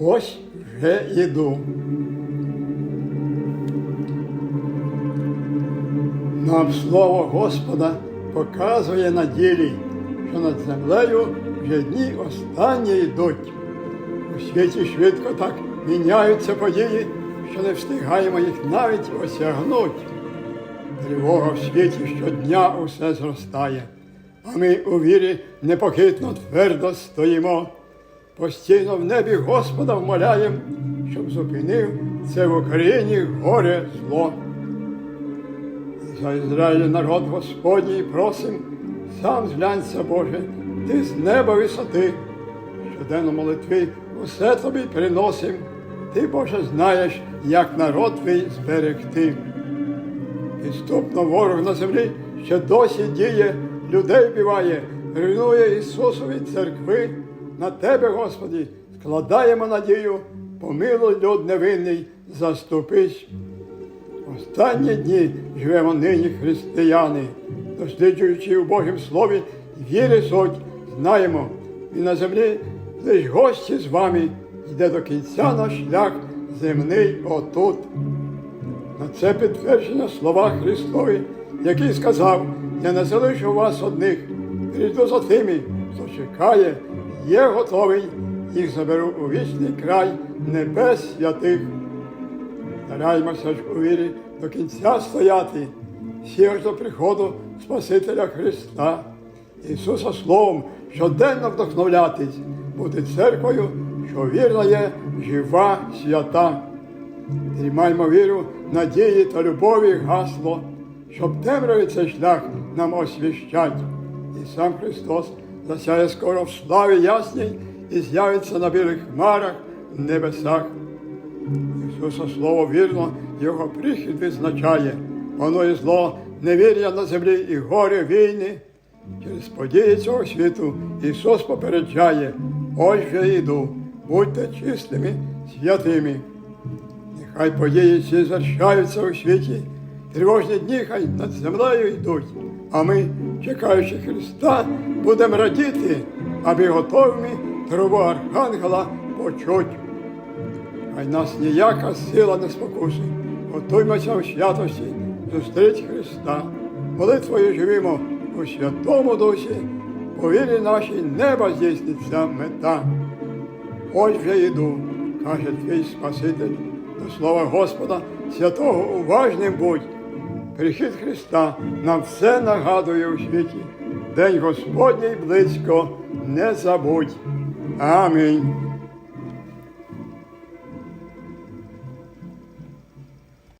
Ось вже йду. Нам слово Господа показує на ділі, що над землею вже дні останні йдуть. У світі швидко так міняються події, що не встигаємо їх навіть осягнуть. Тривога в світі щодня усе зростає, а ми у вірі непохитно твердо стоїмо. Постійно в небі Господа вмоляєм, щоб зупинив це в Україні горе зло. За Ізраїль народ Господній просим, сам зглянься, Боже, ти з неба висоти, щоденно молитви усе тобі приносим, ти, Боже, знаєш, як народ твій зберегти. Підступно ворог на землі ще досі діє, людей вбиває, руйнує Ісусові церкви. На Тебе, Господі, складаємо надію, помилуй люд невинний, заступись. Останні дні живемо нині християни, досліджуючи у Божім Слові віри суть, знаємо, і на землі лиш гості з вами йде до кінця наш шлях земний отут. На це підтвердження слова Христові, який сказав, не залишу вас одних, прийду за тими, хто чекає, є готовий, їх заберу у вічний край небес святих. Стараймося ж у вірі до кінця стояти, всі до приходу Спасителя Христа, Ісуса Словом щоденно вдохновлятись, бути церквою, що вірна є, жива, свята. Тримаймо віру, надії та любові гасло, щоб темряві цей шлях нам освіщать. І сам Христос засяє скоро в славі ясній і з'явиться на білих хмарах в небесах. Ісуса Слово вірно, Його прихід визначає, панує зло, невір'я на землі і горе війни. Через події цього світу Ісус попереджає, ось же йду, будьте чистими, святими. Нехай події ці зарщаються у світі, тривожні дні хай над землею йдуть, а ми, чекаючи Христа, будемо радіти, аби готовими трубу Архангела почуть. Хай нас ніяка сила не спокусить. Готуймося у святості зустріч Христа. Молитвою живімо у Святому Дусі, по вірі нашій неба здійсниться мета. Ось вже йду, каже твій Спаситель, до слова Господа, святого уважним будь. Прихід Христа нам все нагадує у світі. День Господній близько не забудь. Амінь.